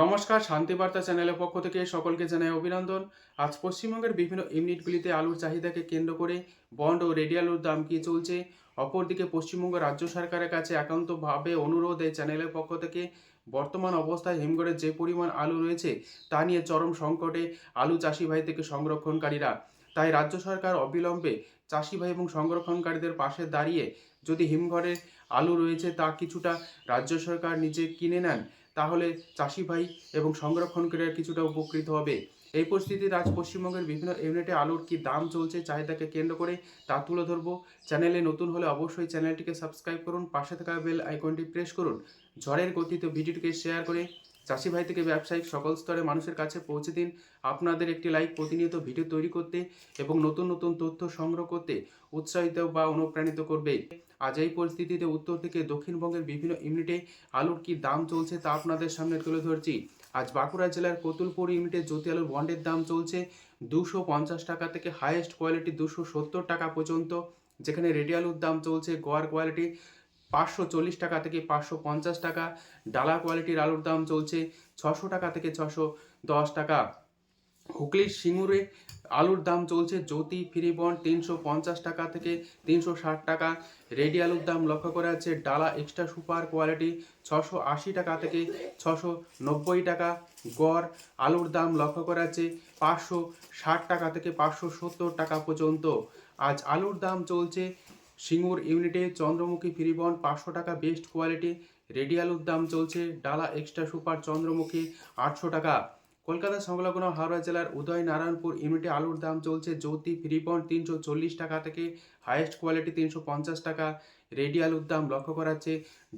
নমস্কার শান্তিবার্তা চ্যানেলের পক্ষ থেকে সকলকে জানাই অভিনন্দন। আজ পশ্চিমবঙ্গের বিভিন্ন ইউনিটগুলিতে আলুর চাহিদাকে কেন্দ্র করে বন্ড ও রেডি আলুর দাম কী চলছে? অপরদিকে পশ্চিমবঙ্গ রাজ্য সরকারের কাছে একান্তভাবে অনুরোধ এই চ্যানেলের পক্ষ থেকে, বর্তমান অবস্থায় হিমঘরে যে পরিমাণ আলু রয়েছে, তা নিয়ে চরম সংকটে আলু চাষি ভাই থেকে সংরক্ষণকারীরা। তাই রাজ্য সরকার অবিলম্বে চাষি ভাই এবং সংরক্ষণকারীদের পাশে দাঁড়িয়ে যদি হিমঘরে আলু রয়েছে তা কিছুটা রাজ্য সরকার নিজে কিনে নেন তাহলে চাষি ভাই এবং সংরক্ষণকারীরা কিছুটা উপকৃত হবে। এই পরিস্থিতিতে আজ পশ্চিমবঙ্গের বিভিন্ন ইউনিটে আলুর কি দাম চলছে চাহিদাকে কেন্দ্র করে তা তুলে ধরবো। চ্যানেলে নতুন হলে অবশ্যই চ্যানেলটিকে সাবস্ক্রাইব করুন, পাশে থাকা বেল আইকনটি প্রেস করুন। ঝড়ের গতিতে ভিডিওটিকে শেয়ার করে চাষি ভাই থেকে ব্যবসায়িক সকল স্তরে মানুষের কাছে পৌঁছে দিন। আপনাদের একটি লাইক প্রতিনিয়ত ভিডিও তৈরি করতে এবং নতুন নতুন তথ্য সংগ্রহ করতে উৎসাহিত বা অনুপ্রাণিত করবে। আজ এই পরিস্থিতিতে উত্তর থেকে দক্ষিণবঙ্গের বিভিন্ন ইউনিটে আলুর কি দাম চলছে তা আপনাদের সামনে তুলে ধরছি। আজ বাঁকুড়া জেলার কতুলপুর ইউনিটে জ্যোতি আলুর বন্ডের দাম চলছে দুশো পঞ্চাশ টাকা থেকে হাইয়েস্ট কোয়ালিটি দুশো সত্তর টাকা পর্যন্ত, যেখানে রেডি আলুর দাম চলছে গোয়ার কোয়ালিটি পাঁচশো চল্লিশ টাকা থেকে পাঁচশো পঞ্চাশ টাকা, ডালা কোয়ালিটির আলুর দাম চলছে ছশো টাকা থেকে ছশো দশ টাকা। হুগলির সিঙ্গুরে আলুর দাম চলছে জ্যোতি ফ্রিবন তিনশো পঞ্চাশ টাকা থেকে তিনশো ষাট টাকা। রেডি আলুর দাম লক্ষ্য করা যাচ্ছে ডালা এক্সট্রা সুপার কোয়ালিটি ছশো আশি টাকা থেকে ছশো নব্বই টাকা গড়। আলুর দাম লক্ষ্য করা যাচ্ছে পাঁচশো ষাট টাকা থেকে পাঁচশো সত্তর টাকা পর্যন্ত। আজ আলুর দাম চলছে সিঙ্গুর ইউনিটে চন্দ্রমুখী ফ্রিবন পাঁচশো টাকা বেস্ট কোয়ালিটি। রেডি আলুর দাম চলছে ডালা এক্সট্রা সুপার চন্দ্রমুখী আটশো টাকা। কলকাতা সংলগ্ন হাওড়া জেলার উদয় নারায়ণপুর ইউনিটে আলুর দাম চলছে জ্যোতি ফ্রিপন তিনশো চল্লিশ টাকা থেকে হাইয়েস্ট কোয়ালিটি তিনশো পঞ্চাশ টাকা। রেডি আলুর দাম লক্ষ্য করাচ্ছে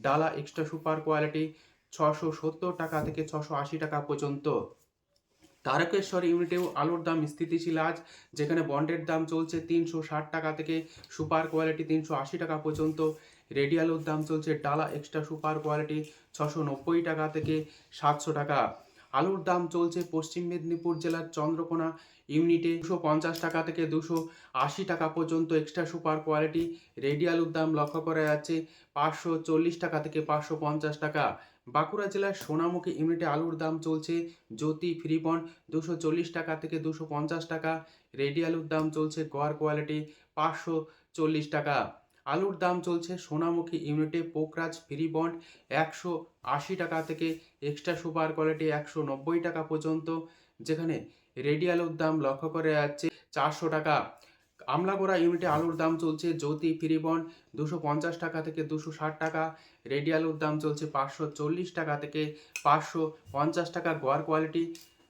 ডালা এক্সট্রা সুপার কোয়ালিটি ছশো সত্তর টাকা থেকে ছশো আশি টাকা পর্যন্ত। তারকেশ্বর ইউনিটেও আলুর দাম স্থিতিশীল আজ, যেখানে বন্ডের দাম চলছে তিনশো ষাট টাকা থেকে সুপার কোয়ালিটি তিনশো আশি টাকা পর্যন্ত। রেডি আলুর দাম চলছে ডালা এক্সট্রা সুপার কোয়ালিটি ছশো নব্বই টাকা থেকে সাতশো টাকা। আলুর দাম চলছে পশ্চিম মেদিনীপুর জেলার চন্দ্রকোনা ইউনিটে দুশো পঞ্চাশ টাকা থেকে দুশো আশি টাকা পর্যন্ত এক্সট্রা সুপার কোয়ালিটি রেডি আলুর দাম লক্ষ্য করা যাচ্ছে পাঁচশো চল্লিশ টাকা থেকে পাঁচশো পঞ্চাশ টাকা। বাঁকুড়া জেলার সোনামুখী ইউনিটে আলুর দাম চলছে জ্যোতি ফ্রিবন দুশো চল্লিশ টাকা থেকে দুশো পঞ্চাশ টাকা। রেডি আলুর দাম চলছে গড় কোয়ালিটি পাঁচশো চল্লিশ টাকা। আলুর দাম চলছে সোনামুখী ইউনিটে, পোকরাজ ফ্রি বন্ড একশো আশি টাকা থেকে এক্সট্রা সুপার কোয়ালিটি একশো নব্বই টাকা পর্যন্ত, যেখানে রেডি আলুর দাম লক্ষ্য করে যাচ্ছে চারশো টাকা। আমলাগোড়া ইউনিটে আলুর দাম চলছে জ্যোতি ফ্রি বন্ড দুশো পঞ্চাশ টাকা থেকে দুশো ষাট টাকা, রেডি আলুর দাম চলছে পাঁচশো চল্লিশ টাকা থেকে পাঁচশো পঞ্চাশ টাকা গোয়ার কোয়ালিটি।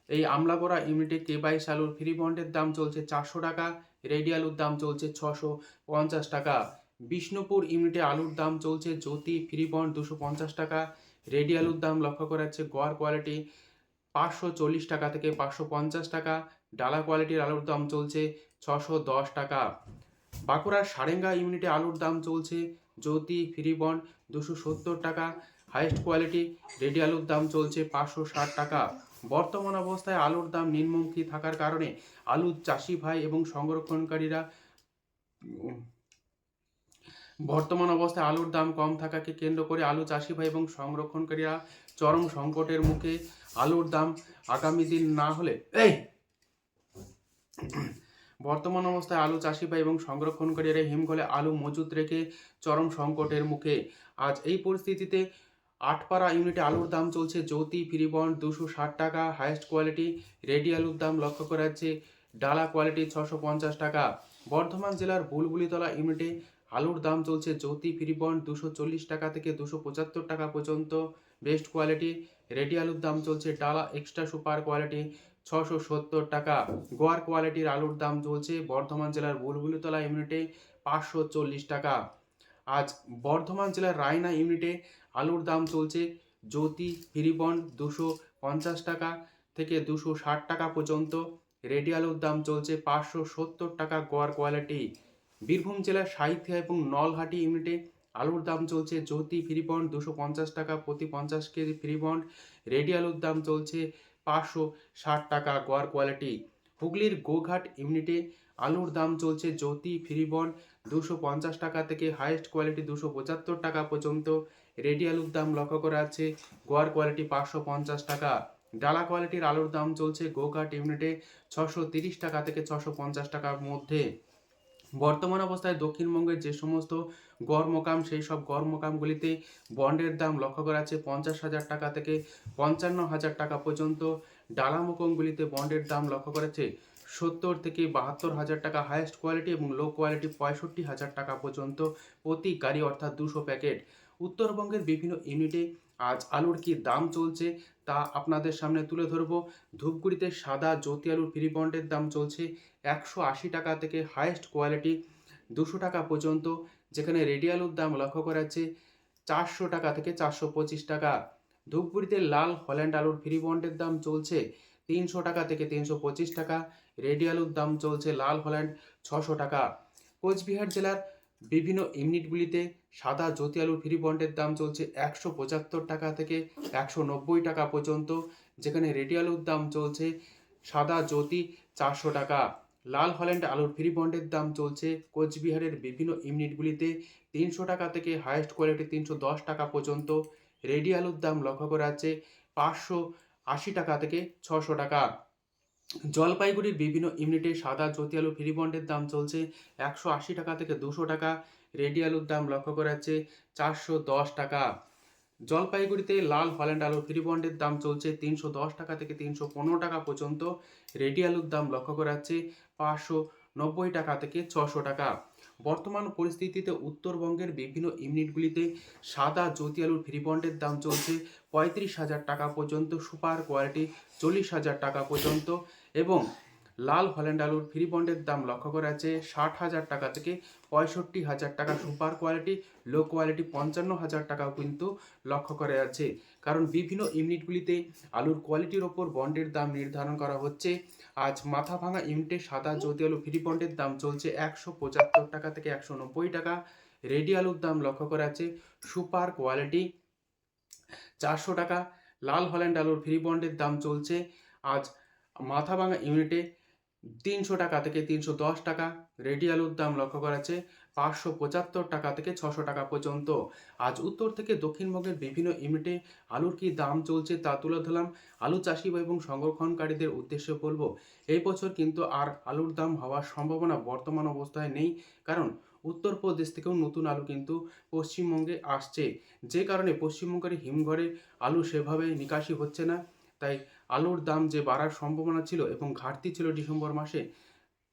এই আমলাগোড়া ইউনিটে কে বাইশ আলুর ফ্রি বন্ডের দাম চলছে চারশো টাকা, রেডি আলুর দাম চলছে ছশো পঞ্চাশ টাকা। বিষ্ণুপুর ইউনিটে আলুর দাম চলছে জ্যোতি ফ্রি বন্ড দুশো পঞ্চাশ টাকা, রেডি আলুর দাম লক্ষ্য করা যাচ্ছে গড় কোয়ালিটি পাঁচশো চল্লিশ টাকা থেকে পাঁচশো পঞ্চাশ টাকা, ডালা কোয়ালিটির আলুর দাম চলছে ছশো দশ টাকা। বাঁকুড়ার সারেঙ্গা ইউনিটে আলুর দাম চলছে জ্যোতি ফ্রি বন্ড দুশো সত্তর টাকা হাইয়েস্ট কোয়ালিটি রেডি আলুর দাম চলছে পাঁচশো ষাট টাকা। বর্তমান অবস্থায় আলুর দাম নিম্নমুখী থাকার কারণে আলু চাষি ভাই এবং সংরক্ষণকারীরা বর্তমান অবস্থায় আলুর দাম কম থাকাকে কেন্দ্র করে আলু চাষি ভাই এবং সংরক্ষণকারীরা চরম সংকটের মুখে আলুর দাম আগামী দিন না হলে এই! বর্তমান অবস্থায় আলু চাষি ভাই এবং সংরক্ষণকারীরা হিমঘরে আলু মজুত রেখে চরম সংকটের মুখে। আজ এই পরিস্থিতিতে আটপাড়া ইউনিটে আলুর দাম চলছে জ্যোতি ফ্রিবন্ড দুশো ষাট টাকা, হাইয়েস্ট কোয়ালিটি, রেডি আলুর দাম লক্ষ্য করা যাচ্ছে ডালা কোয়ালিটি ছশো পঞ্চাশ টাকা। বর্ধমান জেলার বুলবুলিতলা ইউনিটে আলুর দাম চলছে জ্যোতি ফ্রিবন্ড দুশো চল্লিশ টাকা থেকে দুশো পঁচাত্তর টাকা পর্যন্ত। বেস্ট কোয়ালিটি, রেডি আলুর দাম চলছে ডালা এক্সট্রা সুপার কোয়ালিটি ছশো সত্তর টাকা। গোয়ার কোয়ালিটির আলুর দাম চলছে বর্ধমান জেলার বুলবুলিতলা ইউনিটে পাঁচশো চল্লিশ টাকা। আজ বর্ধমান জেলার রায়না ইউনিটে আলুর দাম চলছে জ্যোতি ফ্রিবন্ড দুশো পঞ্চাশ টাকা থেকে দুশো ষাট টাকা পর্যন্ত। রেডি আলুর দাম চলছে পাঁচশো সত্তর টাকা গোয়ার কোয়ালিটি। বীরভূম জেলার সাহিত্য এবং নলহাটি ইউনিটে আলুর দাম চলছে জ্যোতি ফ্রি বন্ড দুশো পঞ্চাশ টাকা, প্রতি পঞ্চাশ কেজি ফ্রি বন্ড রেডি আলুর দাম চলছে পাঁচশো ষাট টাকা গোয়ার কোয়ালিটি। হুগলির গোঘাট ইউনিটে আলুর দাম চলছে জ্যোতি ফ্রি বন্ড দুশো পঞ্চাশ টাকা থেকে হাইয়েস্ট কোয়ালিটি দুশো পঁচাত্তর টাকা পর্যন্ত। রেডি আলুর দাম লক্ষ্য করা আছে গোয়ার কোয়ালিটি পাঁচশো পঞ্চাশ টাকা। ডালা কোয়ালিটির আলুর দাম চলছে গোঘাট ইউনিটে ছশো তিরিশ টাকা থেকে ছশো পঞ্চাশ টাকার মধ্যে। বর্তমান অবস্থায় দক্ষিণবঙ্গের যে সমস্ত গড় মোকাম সেই সব গড় মোকামগুলিতে বন্ডের দাম লক্ষ্য করা আছে পঞ্চাশ হাজার টাকা থেকে পঞ্চান্ন হাজার টাকা পর্যন্ত। ডালা মোকামগুলিতে বন্ডের দাম লক্ষ্য করেছে সত্তর থেকে বাহাত্তর হাজার টাকা হায়েস্ট কোয়ালিটি এবং লো কোয়ালিটি পঁয়ষট্টি হাজার টাকা পর্যন্ত প্রতি গাড়ি অর্থাৎ দুশো প্যাকেট। উত্তরবঙ্গের বিভিন্ন ইউনিটে আজ আলুর কি দাম চলছে তা আপনাদের সামনে তুলে ধরবো। ধূপগুড়িতে সাদা জ্যোতি আলুর ফ্রি বন্ডের দাম চলছে একশো আশি টাকা থেকে হায়েস্ট কোয়ালিটি, দুশো টাকা পর্যন্ত, যেখানে রেডি আলুর দাম লক্ষ্য করা যাচ্ছে চারশো টাকা থেকে চারশো পঁচিশ টাকা। ধূপগুড়িতে লাল হল্যান্ড আলুর ফ্রি বন্ডের দাম চলছে তিনশো টাকা থেকে তিনশো পঁচিশ টাকা রেডি আলুর দাম চলছে লাল হল্যান্ড ছশো টাকা। কোচবিহার জেলার বিভিন্ন ইউনিটগুলিতে সাদা জ্যোতি আলুর ফ্রি বন্ডের দাম চলছে একশো পঁচাত্তর টাকা থেকে একশো নব্বই টাকা পর্যন্ত, যেখানে রেডি আলুর দাম চলছে সাদা জ্যোতি চারশো টাকা। লাল হল্যান্ড আলুর ফ্রি বন্ডের দাম চলছে কোচবিহারের বিভিন্ন ইউনিটগুলিতে তিনশো টাকা থেকে হায়েস্ট কোয়ালিটি তিনশো দশ টাকা পর্যন্ত। রেডি আলুর দাম লক্ষ্য করা যাচ্ছে পাঁচশো আশি টাকা থেকে ছশো টাকা। জলপাইগুড়ির বিভিন্ন ইউনিটে সাদা, জ্যোতি আলু, ফ্রি বন্ডের দাম চলছে একশো আশি টাকা থেকে দুশো টাকা। রেডি আলুর দাম লক্ষ্য করা যাচ্ছে চারশো দশ টাকা। জলপাইগুড়িতে লাল হল্যান্ড আলু ফ্রি বন্ডের দাম চলছে তিনশো দশ টাকা থেকে তিনশো পনেরো টাকা পর্যন্ত। রেডি আলুর দাম লক্ষ্য করা যাচ্ছে পাঁচশো নব্বই টাকা থেকে ছশো টাকা। বর্তমান পরিস্থিতিতে উত্তরবঙ্গের বিভিন্ন ইউনিটগুলিতে সাদা জ্যোতি আলুর ফ্রি বন্ডের দাম চলছে পঁয়ত্রিশ হাজার টাকা পর্যন্ত, সুপার কোয়ালিটি চল্লিশ হাজার টাকা পর্যন্ত এবং লাল হল্যান্ড আলুর ফ্রি বন্ডের দাম লক্ষ্য করা যাচ্ছে ষাট হাজার টাকা থেকে পঁয়ষট্টি হাজার টাকা, সুপার কোয়ালিটি, লো কোয়ালিটি পঞ্চান্ন হাজার টাকাও কিন্তু লক্ষ্য করা যাচ্ছে। কারণ বিভিন্ন ইউনিটগুলিতে আলুর কোয়ালিটির ওপর বন্ডের দাম নির্ধারণ করা হচ্ছে। আজ মাথা ভাঙা ইউনিটে সাদা জ্যোতি আলু ফ্রি বন্ডের দাম চলছে একশো পঁচাত্তর টাকা থেকে একশো নব্বই টাকা। রেডি আলুর দাম লক্ষ্য করা আছে সুপার কোয়ালিটি চারশো টাকা। লাল হল্যান্ড আলুর ফ্রি বন্ডের দাম চলছে আজ মাথা ভাঙা ইউনিটে তিনশো টাকা থেকে তিনশো দশ টাকা। রেডি আলুর দাম লক্ষ্য করা যাচ্ছে পাঁচশো পঁচাত্তর টাকা থেকে ছশো টাকা পর্যন্ত। আজ উত্তর থেকে দক্ষিণবঙ্গের বিভিন্ন ইউনিটে আলুর কি দাম চলছে তা তুলে ধরলাম। আলু চাষি এবং সংরক্ষণকারীদের উদ্দেশ্যে বলব, এই বছর কিন্তু আর আলুর দাম হওয়ার সম্ভাবনা বর্তমান অবস্থায় নেই। কারণ উত্তরপ্রদেশ থেকেও নতুন আলু কিন্তু পশ্চিমবঙ্গে আসছে। যে কারণে পশ্চিমবঙ্গের হিমঘরে আলু সেভাবে নিকাশি হচ্ছে না। তাই আলুর দাম যে বাড়ার সম্ভাবনা ছিল এবং ঘাটতি ছিল ডিসেম্বর মাসে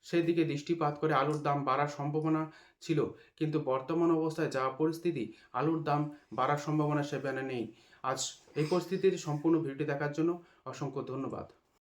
সেদিকে দৃষ্টিপাত করে আলুর দাম বাড়ার সম্ভাবনা ছিল, কিন্তু বর্তমান অবস্থায় যা পরিস্থিতি, আলুর দাম বাড়ার সম্ভাবনা সেখানে নেই। আজ এই পরিস্থিতির সম্পূর্ণ ভিডিওটি দেখার জন্য অসংখ্য ধন্যবাদ।